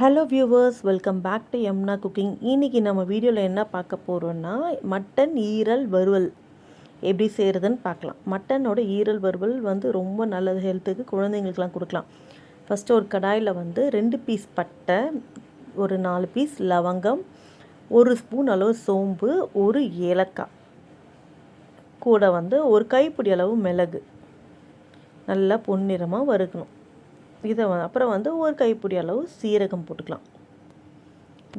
Hello viewers welcome back to எம்னா cooking இன்றைக்கி நம்ம வீடியோவில் என்ன பார்க்க போகிறோன்னா மட்டன் ஈரல் வறுவல். எப்படி செய்கிறதுன்னு பார்க்கலாம். மட்டனோட ஈரல் வறுவல் வந்து ரொம்ப நல்லது ஹெல்த்துக்கு குழந்தைங்களுக்குலாம் கொடுக்கலாம். ஃபஸ்ட்டு ஒரு கடாயில் வந்து ரெண்டு பீஸ் பட்டை ஒரு நாலு பீஸ் லவங்கம் ஒரு ஸ்பூன் அளவு சோம்பு ஒரு ஏலக்காய். கூட வந்து ஒரு கைப்பிடி அளவு மிளகு. நல்லா பொன்னிறமாக வறுக்கணும். இதை அப்புறம் வந்து ஒரு கைப்பிடி அளவு சீரகம் போட்டுக்கலாம்.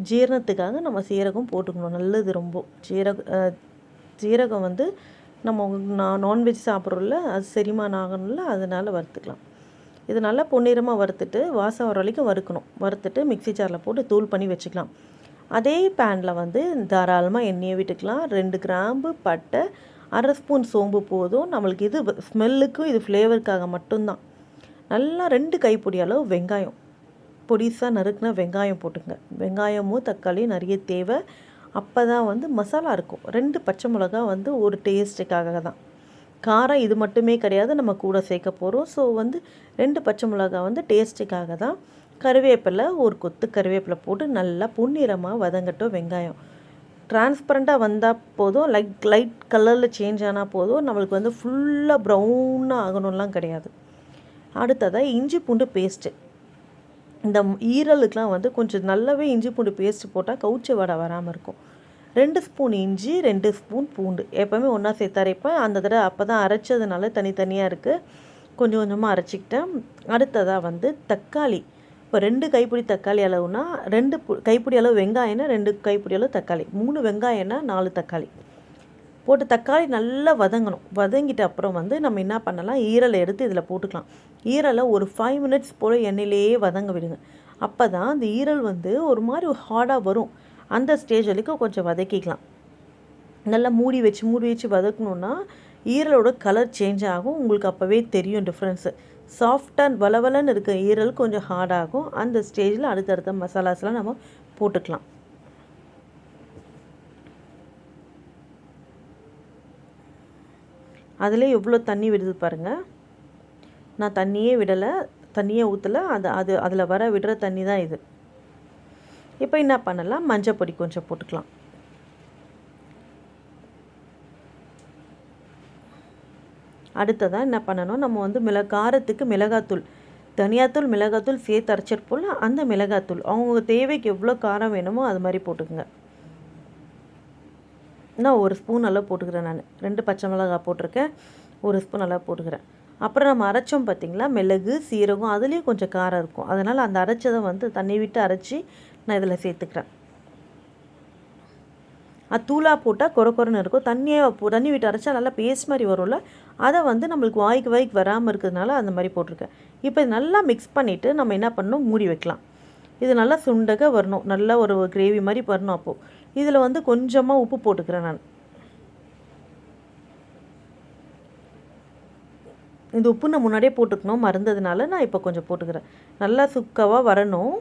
ஜீரணத்துக்காக நம்ம சீரகம் போட்டுக்கணும். நல்லது ரொம்ப. சீரக சீரகம் வந்து நம்ம நான் நான்வெஜ் சாப்பிட்றோம்ல அது செரிமானம் ஆகணும்ல அதனால் வறுத்துக்கலாம். இது நல்லா பொன்னிறமாக வறுத்துட்டு வாசம் வர வரைக்கும் வறுக்கணும். வறுத்துட்டு மிக்ஸி ஜாரில் போட்டு தூள் பண்ணி வச்சுக்கலாம். அதே பேனில் வந்து தாராளமாக எண்ணெயை விட்டுக்கலாம். ரெண்டு கிராம்பு பட்டை அரை ஸ்பூன் சோம்பு போதும். நம்மளுக்கு இது ஸ்மெல்லுக்கும் இது ஃப்ளேவருக்காக மட்டும்தான். நல்லா ரெண்டு கைப்பிடி அளவு வெங்காயம். பொடிசாக நறுக்குன வெங்காயம் போட்டுங்க. வெங்காயமும் தக்காளியும் நிறைய தேவை. அப்போ தான் வந்து மசாலா இருக்கும். ரெண்டு பச்சை மிளகா வந்து ஒரு டேஸ்ட்டுக்காக தான். காரம் இது மட்டுமே கிடையாது. நம்ம கூட சேர்க்க போகிறோம் ஸோ வந்து ரெண்டு பச்சை மிளகா வந்து டேஸ்ட்டுக்காக தான். கருவேப்பிலை ஒரு கொத்து கருவேப்பிலை போட்டு நல்லா பொன்னிறமாக வதங்கட்டும் வெங்காயம். டிரான்ஸ்பரண்ட்டாக வந்தால் போதும். லைட் லைட் கலரில் சேஞ்ச் ஆனால் போதும். நம்மளுக்கு வந்து ஃபுல்லாக ப்ரௌனாக ஆகணும்லாம் கிடையாது. அடுத்ததாக இஞ்சி பூண்டு பேஸ்ட்டு இந்த ஈரலுக்கெலாம் வந்து கொஞ்சம் நல்லாவே இஞ்சி பூண்டு பேஸ்ட் போட்டால் கவுச்சி வடை வராமல் இருக்கும். ரெண்டு ஸ்பூன் இஞ்சி ரெண்டு ஸ்பூன் பூண்டு. எப்போவுமே ஒன்றா சேர்த்து அரைப்பேன். அந்த தடவை அப்போ தான் அரைச்சதுனால தனித்தனியாக இருக்குது கொஞ்சம் கொஞ்சமாக அரைச்சிக்கிட்டேன். அடுத்ததாக வந்து தக்காளி. இப்போ ரெண்டு கைப்பிடி தக்காளி அளவுனா ரெண்டு கைப்பிடி அளவு வெங்காயம்னா ரெண்டு கைப்பிடி அளவு தக்காளி. மூணு வெங்காயம்னா நாலு தக்காளி. போட்டு தக்காளி நல்லா வதங்கணும். வதங்கிட்ட அப்புறம் வந்து நம்ம என்ன பண்ணலாம்? ஈரலை எடுத்து இதில் போட்டுக்கலாம். ஈரலை ஒரு ஃபைவ் மினிட்ஸ் போல் எண்ணெயிலேயே வதங்க விடுங்க. அப்போ தான் அந்த ஈரல் வந்து ஒரு மாதிரி ஹார்டாக வரும். அந்த ஸ்டேஜ் வரைக்கும் கொஞ்சம் வதக்கிக்கலாம். நல்லா மூடி வச்சு மூடி வச்சு வதக்கணுன்னா ஈரலோட கலர் சேஞ்ச் ஆகும். உங்களுக்கு அப்போவே தெரியும் டிஃப்ரென்ஸு சாஃப்டாக வளவலன்னு இருக்க ஈரல் கொஞ்சம் ஹார்டாகும் அந்த ஸ்டேஜில் அடுத்தடுத்த மசாலாஸ்லாம் நம்ம போட்டுக்கலாம். அதில் எவ்வளோ தண்ணி விடுது பாருங்கள் நான் தண்ணியே விடலை. தண்ணியே ஊற்றலை அது அது அதில் வர விடுற தண்ணி தான் இது. இப்போ என்ன பண்ணலாம்? மஞ்சள் பொடி கொஞ்சம் போட்டுக்கலாம். அடுத்ததாக என்ன பண்ணணும்? நம்ம வந்து மிள காரத்துக்கு மிளகாத்தூள் தனியாத்தூள் மிளகாத்தூள் சேர்த்து அரைச்சிருப்போம்ல அந்த மிளகாத்தூள். அவங்க தேவைக்கு எவ்வளோ காரம் வேணுமோ அது மாதிரி போட்டுக்கோங்க. நான் ஒரு ஸ்பூன் அளவு போட்டுக்கிறேன் நான். ரெண்டு பச்சை மிளகாய் போட்டிருக்கேன். ஒரு ஸ்பூன் அளவு போட்டுக்கிறேன். அப்புறம் நம்ம அரைச்சோம் பார்த்தீங்களா மிளகு சீரகம் அதுலேயும் கொஞ்சம் காரம் இருக்கும். அதனால் அந்த அரைச்சதை வந்து தண்ணி விட்டு அரைச்சி நான் இதில் சேர்த்துக்கிறேன். அது தூளாக போட்டால் கொர கொரன்னு இருக்கும். தண்ணியை தண்ணி விட்டு அரைச்சா நல்லா பேஸ்ட் மாதிரி வரும்ல. அதை வந்து நம்மளுக்கு வாய்க்கு வாய்க்கு வராமல் இருக்கிறதுனால அந்த மாதிரி போட்டிருக்கேன். இப்போ இது நல்லா மிக்ஸ் பண்ணிவிட்டு நம்ம என்ன பண்ணணும்? மூடி வைக்கலாம். இது நல்லா சுண்டக வரணும். நல்லா ஒரு கிரேவி மாதிரி வரணும் அப்போது இதில் வந்து கொஞ்சமாக உப்பு போட்டுக்கிறேன் நான். இந்த உப்பு நான் முன்னாடியே போட்டுக்கணும் மறந்ததுனால நான் இப்போ கொஞ்சம் போட்டுக்கிறேன். நல்லா சுக்காவாக வரணும்.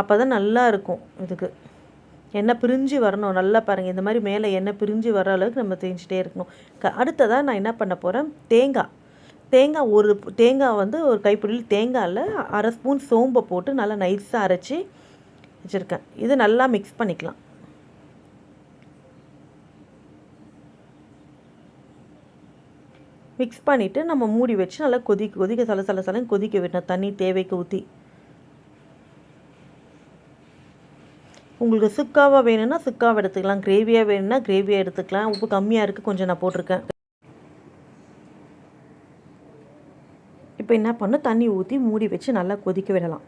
அப்போ தான் நல்லா இருக்கும் இதுக்கு. எண்ணெய் பிரிஞ்சு வரணும். நல்லா பாருங்கள் இந்த மாதிரி மேலே எண்ணெய் பிரிஞ்சு வர அளவுக்கு நம்ம தேய்ச்சிட்டே இருக்கணும். க அடுத்ததாக நான் என்ன பண்ண போகிறேன் தேங்காய். தேங்காய் ஒரு தேங்காய் வந்து ஒரு கைப்பிடியில் தேங்காயில் அரை ஸ்பூன் சோம்பை போட்டு நல்லா நைஸாக அரைச்சி வச்சுருக்கேன். இது நல்லா மிக்ஸ் பண்ணிக்கலாம். மிக்ஸ் பண்ணிவிட்டு நம்ம மூடி வச்சு நல்லா கொதிக்க கொதிக்க சல சல சலன்னு கொதிக்க விடணும். தண்ணி தேவைக்கு ஊற்றி உங்களுக்கு சுக்காவாக வேணும்னா சுக்காவை எடுத்துக்கலாம். கிரேவியாக வேணும்னா கிரேவியாக எடுத்துக்கலாம். உப்பு கம்மியாக இருக்குது கொஞ்சம் நான் போட்டிருக்கேன். இப்போ என்ன பண்ணும் தண்ணி ஊற்றி மூடி வச்சு நல்லா கொதிக்க விடலாம்.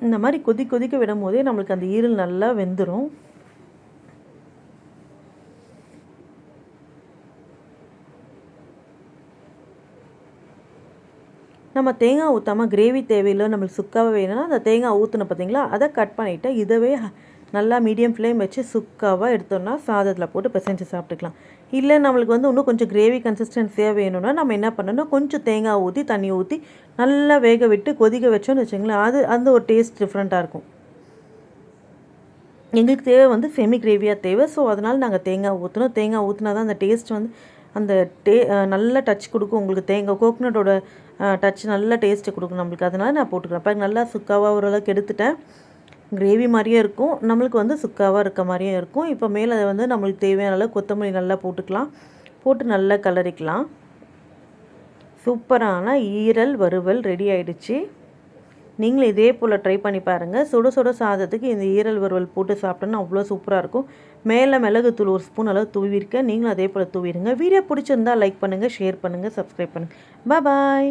இந்த மாதிரி கொதி கொதிக்க விடும் போதே நம்மளுக்கு அந்த ஈரல் நல்லா வெந்துடும் நம்ம தேங்காய் ஊற்றாமல் கிரேவி தேவையில்லை நம்மளுக்கு சுக்காவே வேணும்னா அந்த தேங்காய் ஊற்றுன பார்த்தீங்களா அதை கட் பண்ணிவிட்டு இதவே நல்லா மீடியம் ஃப்ளேம் வச்சு சுக்காவாக எடுத்தோம்னா சாதத்தில் போட்டு பிசைஞ்சு சாப்பிட்டுக்கலாம். இல்லை நம்மளுக்கு வந்து இன்னும் கொஞ்சம் கிரேவி கன்சிஸ்டன்சியாக வேணும்னா நம்ம என்ன பண்ணணும்? கொஞ்சம் தேங்காய் ஊற்றி தண்ணி ஊற்றி நல்லா வேக விட்டு கொதிக்க வச்சோன்னு வச்சுங்களேன் அது அந்த ஒரு டேஸ்ட் டிஃப்ரெண்ட்டாக இருக்கும். எங்களுக்கு தேவை வந்து செமி கிரேவியாக தேவை. ஸோ அதனால் நாங்கள் தேங்காய் ஊற்றணும் தேங்காய் ஊற்றினா தான் அந்த டேஸ்ட் வந்து அந்த டே நல்ல டச் கொடுக்கும். உங்களுக்கு தேங்காய் கோகனட்டோட டச் நல்ல டேஸ்ட்டு கொடுக்கும் நம்மளுக்கு. அதனால் நான் போட்டுக்கிறேன். இப்போ நல்லா சுக்காவாக ஓரளவுக்கு எடுத்துட்டேன். கிரேவி மாதிரியே இருக்கும். நம்மளுக்கு வந்து சுக்காவாக இருக்க மாதிரியும் இருக்கும். இப்போ மேலே வந்து நம்மளுக்கு தேவையான அளவு கொத்தமல்லி நல்லா போட்டுக்கலாம். போட்டு நல்லா கலரிக்கலாம். சூப்பரான ஈரல் வறுவல் ரெடி ஆயிடுச்சு. நீங்களும் இதே போல் ட்ரை பண்ணி பாருங்கள் சுட சுட சாதத்துக்கு இந்த ஈரல் வறுவல் போட்டு சாப்பிட்டோன்னா அவ்வளோ சூப்பராக இருக்கும். மேலே மிளகு தூள் ஒரு ஸ்பூன் அளவு தூவிருக்கேன் நீங்களும் அதே போல் தூவிடுங்க. வீடியோ பிடிச்சிருந்தா லைக் பண்ணுங்கள் ஷேர் பண்ணுங்கள் சப்ஸ்கிரைப் பண்ணுங்கள் பாய்